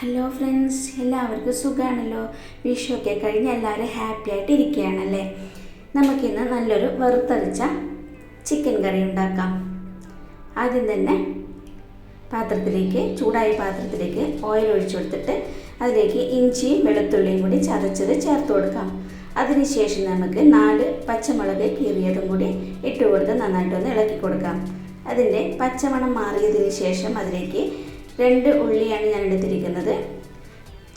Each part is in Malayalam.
ഹലോ ഫ്രണ്ട്സ് എല്ലാവർക്കും സുഖമാണല്ലോ വിഷുവൊക്കെ കഴിഞ്ഞ് എല്ലാവരും ഹാപ്പി ആയിട്ട് ഇരിക്കുകയാണല്ലേ നമുക്കിന്ന് നല്ലൊരു വറുത്തരച്ച ചിക്കൻ കറി ഉണ്ടാക്കാം. ആദ്യം തന്നെ പാത്രത്തിലേക്ക് ചൂടായ പാത്രത്തിലേക്ക് ഓയിൽ ഒഴിച്ചു കൊടുത്തിട്ട് അതിലേക്ക് ഇഞ്ചിയും വെളുത്തുള്ളിയും കൂടി ചതച്ചത് ചേർത്ത് കൊടുക്കാം. അതിനുശേഷം നമുക്ക് നാല് പച്ചമുളക് കീറിയതും കൂടി ഇട്ട് കൊടുത്ത് നന്നായിട്ടൊന്ന് ഇളക്കി കൊടുക്കാം. അതിന്റെ പച്ചമണം മാറിയതിന് ശേഷം അതിലേക്ക് രണ്ട് ഉള്ളിയാണ് ഞാൻ എടുത്തിരിക്കുന്നത്.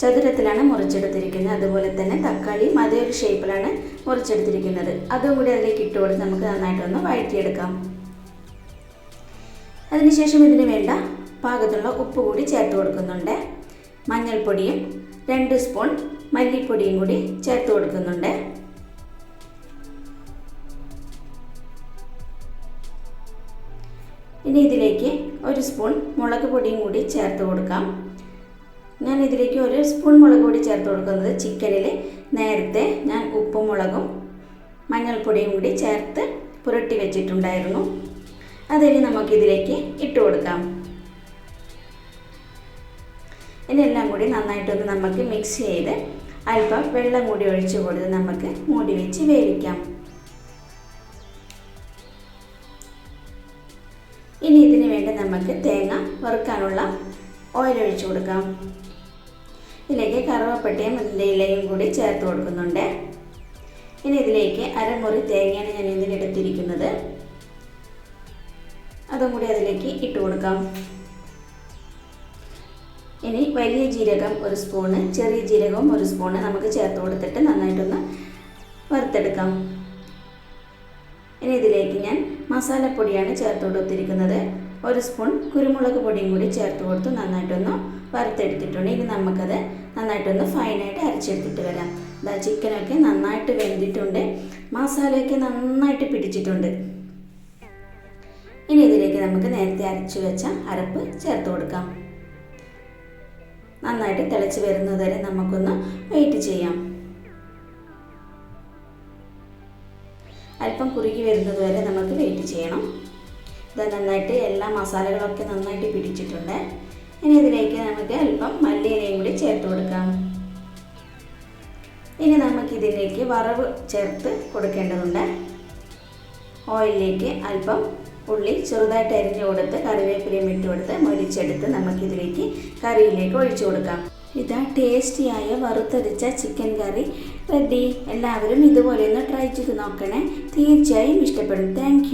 ചതുരത്തിലാണ് മുറിച്ചെടുത്തിരിക്കുന്നത്. അതുപോലെ തന്നെ തക്കാളി മതിയൊരു ഷേപ്പിലാണ് മുറിച്ചെടുത്തിരിക്കുന്നത്. അതും കൂടി അതിലേക്ക് ഇട്ട് കൊടുത്ത് നമുക്ക് നന്നായിട്ടൊന്ന് വഴറ്റിയെടുക്കാം. അതിനുശേഷം ഇതിന് വേണ്ട പാകത്തിലുള്ള ഉപ്പ് കൂടി ചേർത്ത് കൊടുക്കുന്നുണ്ട്. മഞ്ഞൾപ്പൊടിയും രണ്ട് സ്പൂൺ മല്ലിപ്പൊടിയും കൂടി ചേർത്ത് കൊടുക്കുന്നുണ്ട്. ഇനി ഇതിലേക്ക് ഒരു സ്പൂൺ മുളക് പൊടിയും കൂടി ചേർത്ത് കൊടുക്കാം. ഞാൻ ഇതിലേക്ക് ഒരു സ്പൂൺ മുളക് പൊടി ചേർത്ത് കൊടുക്കുന്നത് ചിക്കനിൽ നേരത്തെ ഞാൻ ഉപ്പും മുളകും മഞ്ഞൾപ്പൊടിയും കൂടി ചേർത്ത് പുരട്ടി വെച്ചിട്ടുണ്ടായിരുന്നു. അതിന് നമുക്കിതിലേക്ക് ഇട്ട് കൊടുക്കാം. ഇനി എല്ലാം കൂടി നന്നായിട്ടൊന്ന് നമുക്ക് മിക്സ് ചെയ്ത് അല്പം വെള്ളം കൂടി ഒഴിച്ചു കൊടുത്ത് നമുക്ക് മൂടി വെച്ച് വേവിക്കാം. നമുക്ക് തേങ്ങ വറുക്കാനുള്ള ഓയിൽ ഒഴിച്ചു കൊടുക്കാം. ഇതിലേക്ക് കറുവപ്പട്ടയും അതിന്റെ ഇലയും കൂടി ചേർത്ത് കൊടുക്കുന്നുണ്ട്. ഇനി ഇതിലേക്ക് അരമുറി തേങ്ങയാണ് ഞാൻ ഇതിനെടുത്തിരിക്കുന്നത് അതും കൂടി അതിലേക്ക് ഇട്ട് കൊടുക്കാം. ഇനി വലിയ ജീരകം ഒരു സ്പൂണ് ചെറിയ ജീരകവും ഒരു സ്പൂണ് നമുക്ക് ചേർത്ത് കൊടുത്തിട്ട് നന്നായിട്ടൊന്ന് വറുത്തെടുക്കാം. ഇനി ഇതിലേക്ക് ഞാൻ മസാലപ്പൊടിയാണ് ചേർത്ത് കൊടുത്തിരിക്കുന്നത്. ഒരു സ്പൂൺ കുരുമുളക് പൊടിയും കൂടി ചേർത്ത് കൊടുത്ത് നന്നായിട്ടൊന്ന് വറുത്തെടുത്തിട്ടുണ്ട്. ഇനി നമുക്കത് നന്നായിട്ടൊന്ന് ഫൈനായിട്ട് അരച്ചെടുത്തിട്ട് വരാം. ഇതാ ചിക്കനൊക്കെ നന്നായിട്ട് വെന്തിട്ടുണ്ട്. മസാലയൊക്കെ നന്നായിട്ട് പിടിച്ചിട്ടുണ്ട്. ഇനി ഇതിലേക്ക് നമുക്ക് നേരത്തെ അരച്ചു വെച്ച അരപ്പ് ചേർത്ത് കൊടുക്കാം. നന്നായിട്ട് തിളച്ച് വരുന്നതുവരെ നമുക്കൊന്ന് വെയിറ്റ് ചെയ്യാം. അല്പം കുറുകി വരുന്നതുവരെ നമുക്ക് വെയിറ്റ് ചെയ്യണം. ഇത് നന്നായിട്ട് എല്ലാ മസാലകളൊക്കെ നന്നായിട്ട് പിടിച്ചിട്ടുണ്ട്. ഇനി ഇതിലേക്ക് നമുക്ക് അല്പം മല്ലിയിലയും കൂടി ചേർത്ത് കൊടുക്കാം. ഇനി നമുക്ക് ഇതിലേക്ക് വറവ് ചേർത്ത് കൊടുക്കേണ്ടതുണ്ട്. ഓയിലിലേക്ക് അല്പം ഉള്ളി ചെറുതായിട്ട് അരിഞ്ഞു കൊടുത്ത് കറിവേപ്പിലയും ഇട്ട് കൊടുത്ത് മൊരിച്ചെടുത്ത് നമുക്കിതിലേക്ക് കറിയിലേക്ക് ഒഴിച്ചു കൊടുക്കാം. ഇതാ ടേസ്റ്റിയായ വറുത്തരച്ച ചിക്കൻ കറി. റെഡി. എല്ലാവരും ഇതുപോലെ ഒന്ന് ട്രൈ ചെയ്ത് നോക്കണേ. തീർച്ചയായും ഇഷ്ടപ്പെടും. താങ്ക്